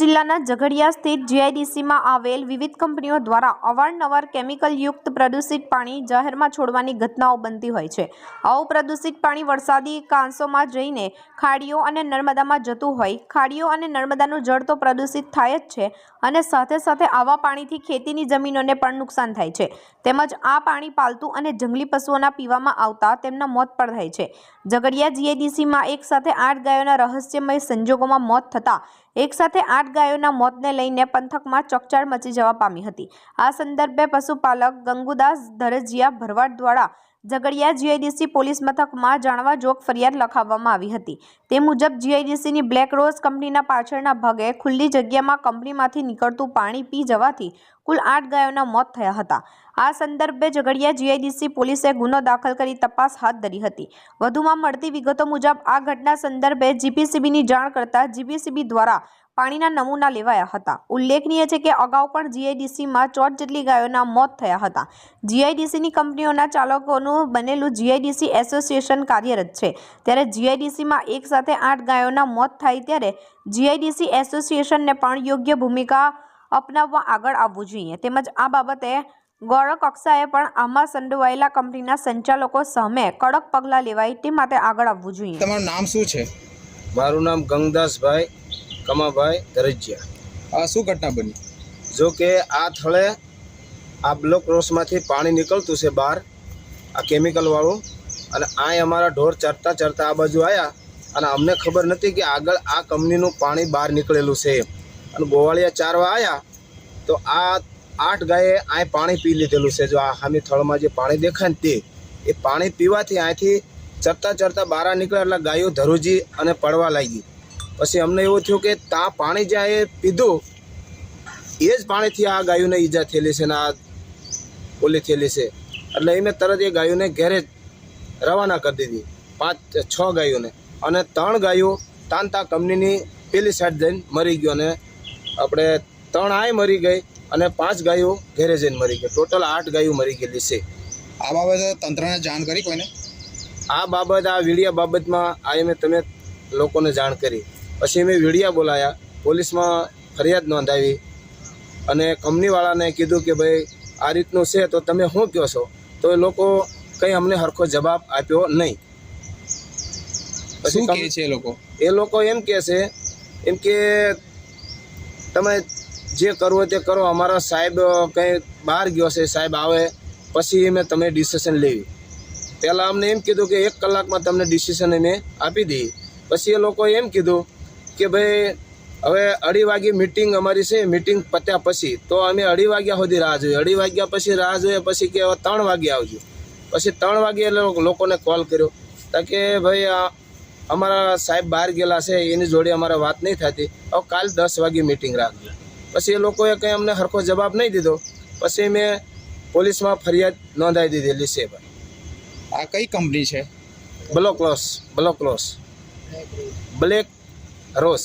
જિલ્લાના ઝઘડિયા સ્થિત જીઆઈડીસીમાં આવેલ વિવિધ કંપનીઓ દ્વારા અવારનવાર કેમિકલયુક્ત પ્રદૂષિત પાણી જાહેરમાં છોડવાની ઘટનાઓ બનતી હોય છે. આવું પ્રદૂષિત પાણી વરસાદી કાંસોમાં જઈને ખાડીઓ અને નર્મદામાં જતું હોય, ખાડીઓ અને નર્મદાનું જળ તો પ્રદૂષિત થાય જ છે અને સાથે સાથે આવા પાણીથી ખેતીની જમીનોને પણ નુકસાન થાય છે. તેમજ આ પાણી પાલતુ અને જંગલી પશુઓના પીવામાં આવતા તેમના મોત પણ થાય છે. ઝઘડિયા જીઆઈડીસીમાં એક સાથે આઠ ગાયોના રહસ્યમય સંજોગોમાં મોત થતાં એક સાથે આઠ ગાયોના મોતને લઈને પંથકમાં ચકચાર મચી જવા પામી હતી. આ સંદર્ભે પશુપાલક ગંગુદાસ ધરજીયા ભરવાડ દ્વારા ઝઘડિયા જીઆઈડીસી પોલીસ મથકમાં જાણવા જોગ ફરિયાદ લખાવવામાં આવી હતી. તે મુજબ જીઆઈડીસીની બ્લેક રોઝ કંપનીના પાછળના ભાગે ખુલ્લી જગ્યામાં કંપનીમાંથી નીકળતું પાણી પી જવાથી કુલ આઠ ગાયોના મોત થયા હતા. આ સંદર્ભે ઝઘડિયા જીઆઈડીસી પોલીસે ગુનો દાખલ કરી તપાસ હાથ ધરી હતી. વધુમાં મળતી વિગતો મુજબ આ ઘટના સંદર્ભે જીપીસીબીની જાણ કરતા જીપીસીબી દ્વારા પાણીના નમૂના લેવાયા હતા. ઉલ્લેખનીય છે કે અગાઉ પણ જીઆઈડીસીમાં ચોટ જેટલી ગાયોના મોત થયા હતા. જીઆઈડીસીની કંપનીઓના ચાલકોનું બનેલું જીઆઈડીસી એસોસિએશન કાર્યરત છે. ત્યારે જીઆઈડીસીમાં એક સાથે આઠ ગાયોના મોત થાય ત્યારે જીઆઈડીસી એસોસિએશનને પણ યોગ્ય ભૂમિકા અપનાવવા આગળ આવવું જોઈએ. તેમજ આ બાબતે ગૌરવ કક્ષાએ પણ આમાં સંડોવાયેલા કંપનીના સંચાલકો સામે કડક પગલાં લેવાય તે માટે આગળ આવવું જોઈએ. તમારું નામ શું છે? મારું નામ ગંગદાસભાઈ કમાભાઈ દરજિયા. આ શું ઘટના બની? જો કે આ થળે આ બ્લોક રોસમાંથી પાણી નીકળતું છે બહાર આ કેમિકલવાળું અને આ અમારા ઢોર ચરતા ચરતા આ બાજુ આવ્યા અને અમને ખબર નથી કે આગળ આ કંપનીનું પાણી બહાર નીકળેલું છે અને ગોવાળિયા ચારવા આવ્યા તો આ આઠ ગાયે આ પાણી પી લીધેલું છે. જો આ હામી થળમાં જે પાણી દેખાય ને તે, એ પાણી પીવાથી અહીંથી ચરતા ચરતા બહાર નીકળ્યા એટલે ગાયો ધરુજી અને પડવા લાગી. પછી અમને એવું થયું કે ત્યાં પાણી જ્યાં એ પીધું, એ જ પાણીથી આ ગાયોને ઈજા થયેલી છે ને આ ઓલી થયેલી છે. એટલે એ મેં તરત એ ગાયોને ઘેરે રવાના કરી દીધી. પાંચ, છ ગાયોને. અને ત્રણ ગાયો તાનતા કંપનીની પેલી સાઈડ જઈને મરી ગયો અને આપણે ત્રણ આય મરી ગઈ. અને પાંચ ગાયો ઘેરે જઈને મરી ગઈ. ટોટલ આઠ ગાયો મરી ગયેલી છે. આ બાબતે તંત્રને જાણ કરી કોઈને? આ બાબત આ વીડિયા બાબતમાં આ મેં તમે લોકોને જાણ કરી. પછી મેં વીડિયા બોલાયા. પોલીસમાં ફરિયાદ નોંધાવી અને કંપનીવાળાને કીધું કે ભાઈ આ રીતનું છે તો તમે શું કહો છો? તો એ લોકો કંઈ અમને હરખો જવાબ આપ્યો નહીં. પછી કહે છે એ લોકો? એ લોકો એમ કહે છે એમ કે તમે જે કરવું તે કરો. અમારા સાહેબ કંઈ બહાર ગયો છે, સાહેબ આવે, પછી અમે તમે ડિસિશન લેવી. પહેલાં અમને એમ કીધું કે એક કલાકમાં તમને ડિસિશન અમે આપી દઈએ. પછી એ લોકોએ એમ કીધું કે ભાઈ, હવે અઢી વાગે મિટિંગ અમારી છે મિટિંગ પત્યા પછી. તો અમે અઢી વાગ્યા સુધી રાહ જોઈએ. અઢી વાગ્યા પછી રાહ જોઈએ, પછી કે હવે ત્રણ વાગે આવજો. પછી ત્રણ વાગે લોકોને કોલ કર્યો. કે ભાઈ અમારા સાહેબ બહાર ગયેલા છે, એની જોડે અમારે વાત નહીં થતી. હવે કાલ દસ વાગે મિટિંગ રાખજો. પછી એ લોકોએ કંઈ અમને સરખો જવાબ નહીં દીધો. પછી મેં પોલીસમાં ફરિયાદ નોંધાવી દીધેલી છે ભાઈ આ કઈ કંપની છે? Block loss block loss black ross